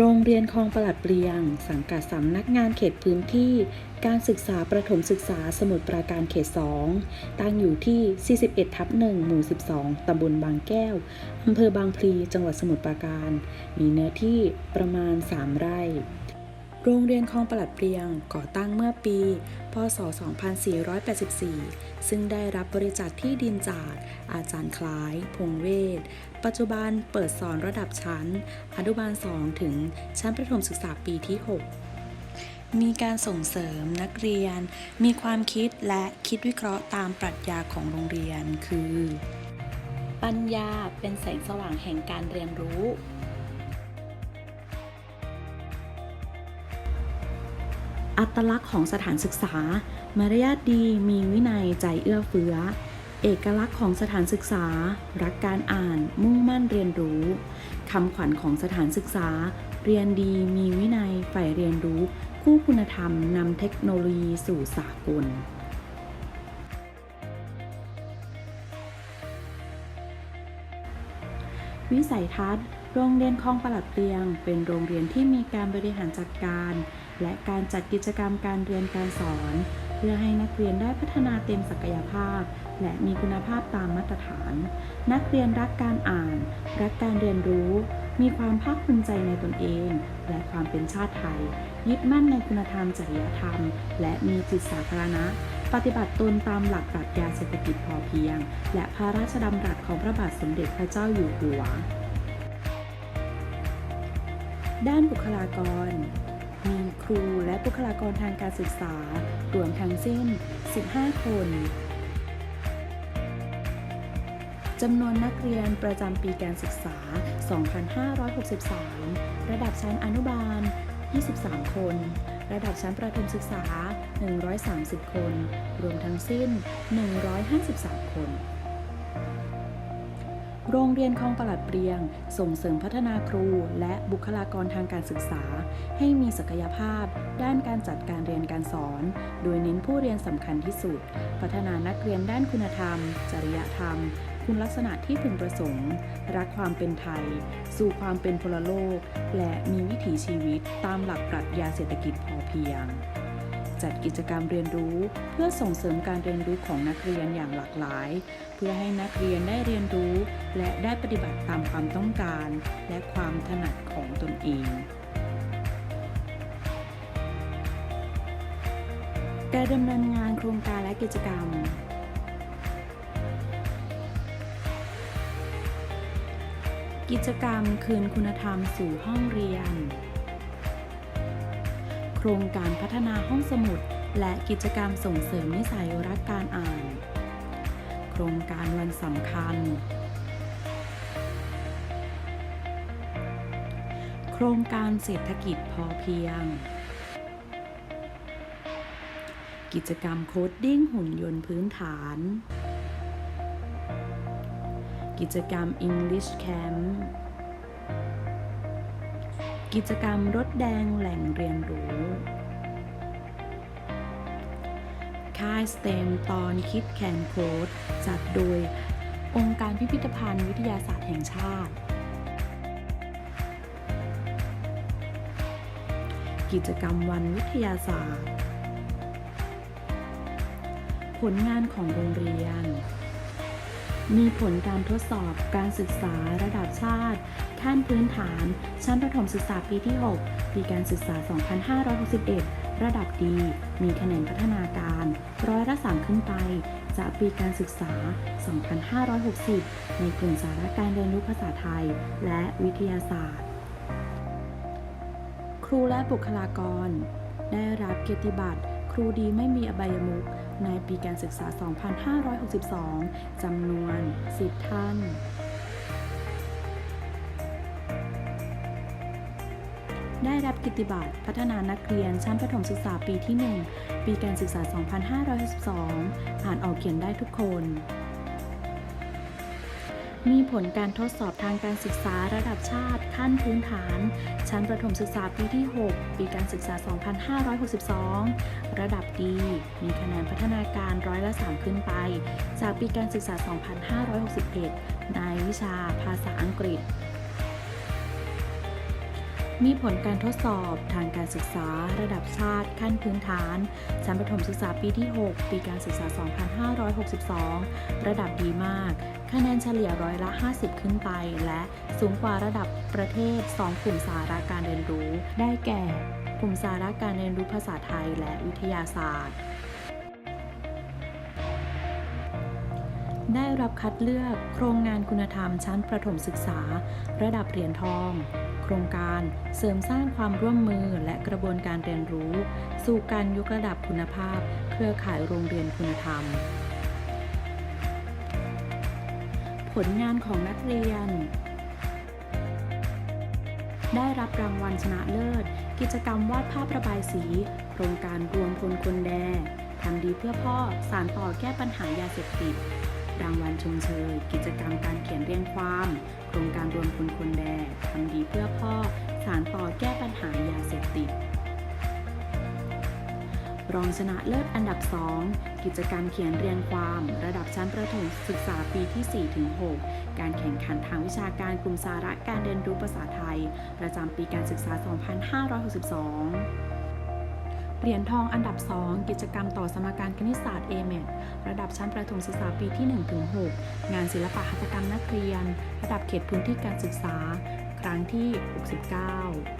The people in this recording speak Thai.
รงเรียนคลองประหลัดเปลียง สังกัดสำนักงานเขตพื้นที่ การศึกษาประถมศึกษาสมุทรปราการเขต 2 ตั้งอยู่ที่ 41 ทับ 1 หมู่ 12 ตำบลบางแก้ว อำเภอบางพลี จังหวัดสมุทรปราการ มีเนื้อที่ประมาณ 3 ไร่ โรงเรียนคลองประหลัดเปียงก่อตั้งเมื่อปี พศ 2484 ซึ่งได้รับบริจาคที่ดินจากอาจารย์คล้าย พงเวศ ปัจจุบันเปิดสอนระดับชั้น อนุบาล 2 ถึงชั้นประถมศึกษาปีที่ 6มีการส่งเสริมนักเรียน มีความคิดและคิดวิเคราะห์ตามปรัชญาของโรงเรียนคือ ปัญญาเป็นแสงสว่างแห่งการเรียนรู้ อัตลักษณ์ของสถานศึกษา มารยาทดีมีวินัยใจเอื้อเฟื้อ เอกลักษณ์ของสถานศึกษา รักการอ่านมุ่งมั่นเรียนรู้คำขวัญของสถานศึกษา เรียนดีมีวินัยใฝ่เรียนรู้ คู่คุณธรรมนำเทคโนโลยีสู่สากลวิสัยทัศน์ โรงเรียนคลองประหลัดเปียง เป็นโรงเรียนที่มีการบริหารจัดการ และการจัดกิจกรรมการเรียนการสอน เพื่อให้นักเรียนได้พัฒนาเต็มศักยภาพ และมีคุณภาพตามมาตรฐาน นักเรียนรักการอ่าน รักการเรียนรู้ มีความภาคภูมิใจในตนเอง และความเป็นชาติไทย ยึดมั่นในคุณธรรมจริยธรรม และมีจิตสาธารณะปฏิบัติตนตามหลักปรัชญาเศรษฐกิจพอเพียง และพระราชดำรัสของพระบาทสมเด็จพระเจ้าอยู่หัว ด้านบุคลากร มีครูและบุคลากรทางการศึกษารวมทั้งสิ้น 15 คน จำนวนนักเรียนประจำปีการศึกษา 2563 ระดับชั้นอนุบาล 23 คน ระดับชั้นประถมศึกษา 130 คน รวมทั้งสิ้น 153 คน โรงเรียนคลองประหลัดเปรียง ส่งเสริมพัฒนาครู และบุคลากรทางการศึกษา ให้มีศักยภาพ ด้านการจัดการเรียนการสอน โดยเน้นผู้เรียนสำคัญที่สุด พัฒนานักเรียนด้านคุณธรรม จริยธรรม คุณลักษณะที่พึงประสงค์ รักความเป็นไทย สู่ความเป็นพลโลก และมีวิถีชีวิตตามหลักปรัชญาเศรษฐกิจพอเพียง จัดกิจกรรมเรียนรู้ เพื่อส่งเสริมการเรียนรู้ของนักเรียนอย่างหลากหลาย เพื่อให้นักเรียนได้เรียนรู้ และได้ปฏิบัติตามความต้องการ และความถนัดของตนเองการดำเนินงานโครงการและกิจกรรม กิจกรรมคืนคุณธรรมสู่ห้องเรียน ครงการพัฒนาห้องสมุด และกิจกรรมส่งเสริมนิสัยรักการอ่าน โครงการวันสำคัญ โครงการเศรษฐกิจพอเพียง กิจกรรมโคดดิ้งหุ่นยนต์พื้นฐาน กิจกรรม English Camp กิจกรรมรถแดงแหล่งเรียนรู้ ค่ายสเตมตอนคิดแคนโค้ดจัดโดยองค์การพิพิธภัณฑ์วิทยาศาสตร์แห่งชาติ กิจกรรมวันวิทยาศาสตร์ ผลงานของโรงเรียน มีผลการทดสอบการศึกษาระดับชาติ ขั้นพื้นฐาน ชั้นประถมศึกษาปีที่ 6 ปีการศึกษา 2561 ระดับดี มีคะแนนพัฒนาการ ร้อยละ3ขึ้นไป จากปีการศึกษา 2560 ในกลุ่มสาระการเรียนรู้ภาษาไทย และวิทยาศาสตร์ ครูและบุคลากร ได้รับเกียรติบัตรครูดีไม่มีอบายมุขในปีการศึกษา 2562 จำนวน 10 ท่าน ได้รับกิตติบัตรพัฒนานักเรียนชั้นประถมศึกษาปีที่ 1 ปีการศึกษา 2562 อ่านออกเขียนได้ทุกคน มีผลการทดสอบทางการศึกษาระดับชาติขั้นพื้นฐาน ชั้นประถมศึกษาปีที่ 6 ปีการศึกษา 2562 ระดับดี มีคะแนนพัฒนาการร้อยละ 3 ขึ้นไป จากปีการศึกษา 2561 ในวิชาภาษาอังกฤษ มีผลการทดสอบทางการศึกษาระดับชาติขั้นพื้นฐานชั้นประถมศึกษาปีที่ 6 ปีการศึกษา 2562 ระดับดีมาก คะแนนเฉลี่ยร้อยละ 50 ขึ้นไป และสูงกว่าระดับประเทศ 2 กลุ่มสาระการเรียนรู้ ได้แก่ กลุ่มสาระการเรียนรู้ภาษาไทยและวิทยาศาสตร์ได้รับคัดเลือกโครงงานคุณธรรมชั้นประถมศึกษา ระดับเหรียญทอง รงการเสริมสร้างความร่วมมือและกระบวนการเรียนรู้ สู่การยกระดับคุณภาพ เครือข่ายโรงเรียนคุณธรรม ผลงานของนักเรียน ได้รับรางวัลชนะเลิศ กิจกรรมวาดภาพระบายสี โครงการรวมพลคนแดทำดีเพื่อพ่อสารต่อแก้ปัญหายาเสพติด รางวัลชมเชย กิจกรรมการเขียนเรียงความ โครงการรวมพลคนแด ทำดีเพื่อพ่อ สารต่อแก้ปัญหายาเสพติด รองชนะเลิศอันดับ 2 กิจกรรมเขียนเรียงความ ระดับชั้นประถมศึกษาปีที่ 4-6 การแข่งขันทางวิชาการกลุ่มสาระการเรียนรู้ภาษาไทย ประจำปีการศึกษา 2562เหรียญทองอันดับ 2 กิจกรรมต่อสมการคณิตศาสตร์ a m e t ระดับชั้นประถมศึกษาปีที่ 1-6 งานศิลปะหัตถกรรมนักเรียน ระดับเขตพื้นที่การศึกษา ครั้งที่ 69